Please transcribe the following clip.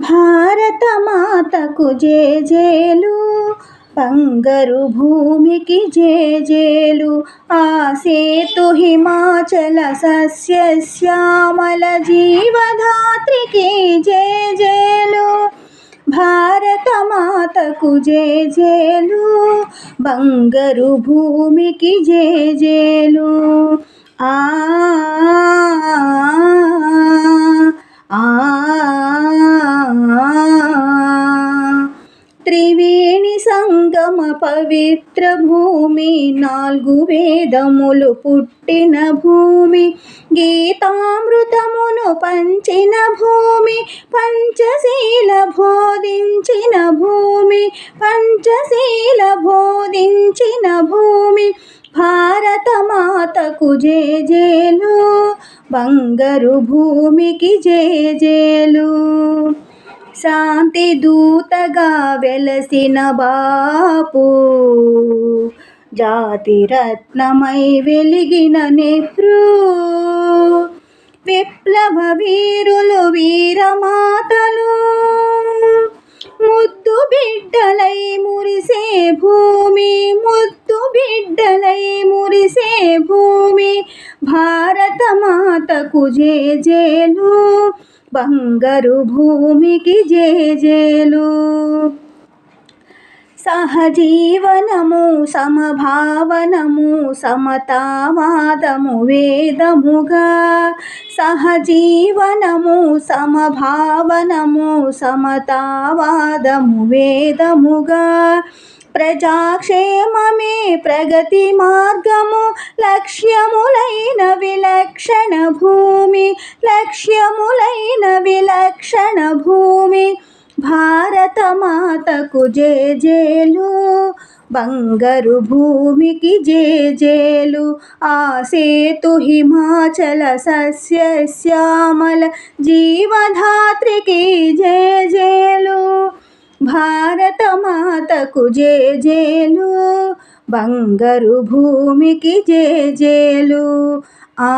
భారత మాతకు జేజేలు పంగరు భూమికి జేజేలు ఆ సేతు హిమాచల సస్యశ్యామల జీవధాత్రికి జేజేలు. భారత మాతకు జేజేలు బంగరు భూమికి జేజేలు. ఆ ఆ త్రివేణి సంగమ పవిత్ర భూమి నాలుగు వేదములు పుట్టిన భూమి గీతామృతమును పంచిన భూమి పంచశీల బోధించిన భూమి పంచశీల బోధించిన భూమి భారతమాతకు జేజేలు బంగారు భూమికి జేజేలు. శాంతి దూతగా వెలసిన బాపు. జాతి రత్నమై వెలిగిన నెహ్రూ. విప్లవ వీరులు వీరమాతలు. ముద్దు బిడ్డలై మురిసే భూమి ము బిడ్డలై మురిసే భూమి భారత మాతకు జేజేలు బంగారు భూమికి జేజేలు సహజీవనము సమభావనము సమతావాదము వేదముగా సహజీవనము సమభావనము సమతావాదము వేదముగా ప్రజాక్షేమమే ప్రగతి మార్గము లక్ష్యములైన విలక్షణ భూమి లక్ష్యములైన విలక్షణ భూమి భారత మాతకు జేజేలు బంగారు భూమికి జేజేలు ఆ సేతు హిమాచల సస్యశ్యామల జీవధాత్రికి జేజేలు భారత మాతకు జేజేలు బంగారు భూమికి జేజేలు. ఆ